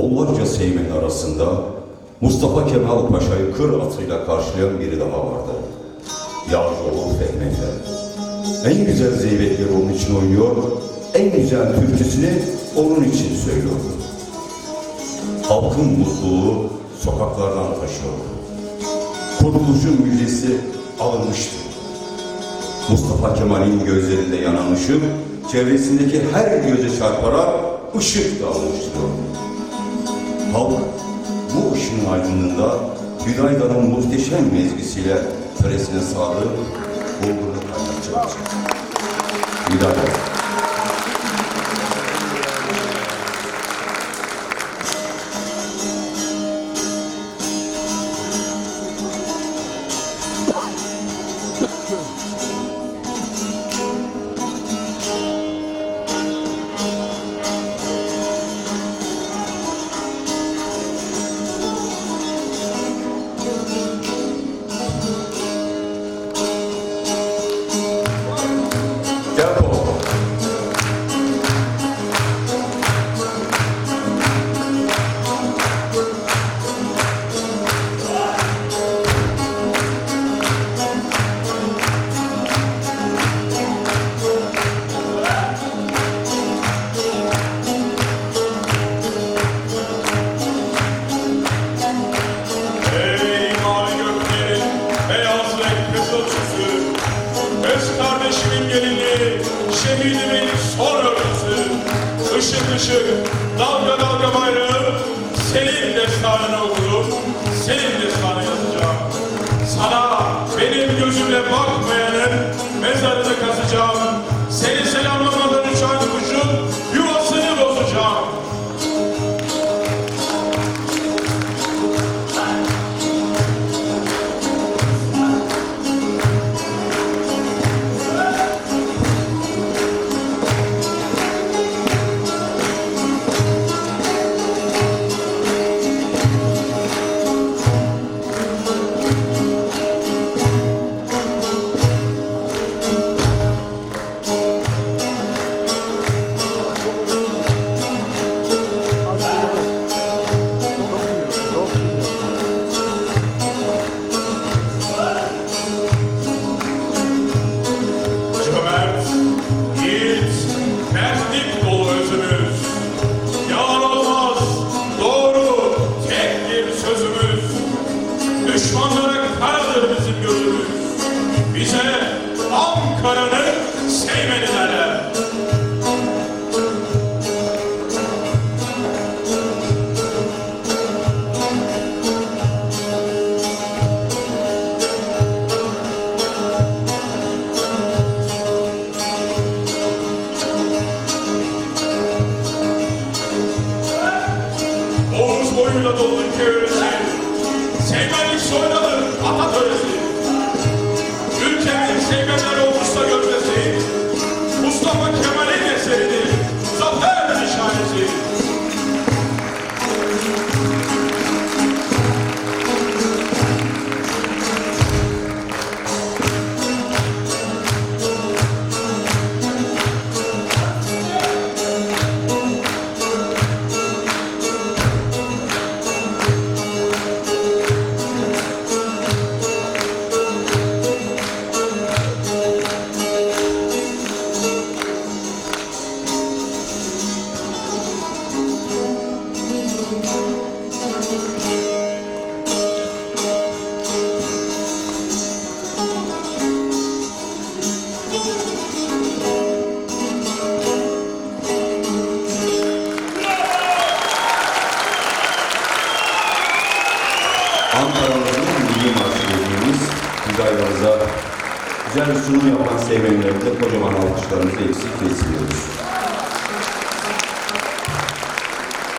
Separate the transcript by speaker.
Speaker 1: Onlarca seymen arasında Mustafa Kemal Paşa'yı kır atıyla karşılayan biri daha vardı. Yağcıoğlu Fehmi Efendi. En güzel zeybekleri onun için oynuyor, en güzel türküsünü onun için söylüyordu. Halkın mutluluğu sokaklardan taşıyordu. Kurtuluşun müjdesi alınmıştı. Mustafa Kemal'in gözlerinde yanan ışık, çevresindeki her göze çarparak ışık da oluşturuyor. Halk bu ışığın aydınlığında Hüdayda'nın muhteşem mezgisiyle töresine sağlık, bulgurlu kaynak. Hüdayda. Defol.
Speaker 2: Dalga dalga bayrağı Düşmanlara karadır bizim gözümüz. Bize Ankara'nın Seymen'i derler. Boyuyla dolu ülke yöresi. Seymenlik soydadır ata töresi. Ülkemin
Speaker 1: Ankara'nın milli marşı dediğimiz Hüdayda'mıza güzel bir sunum yapan sevmenlerimize kocaman alkışlarımızı eksik kesmiyoruz.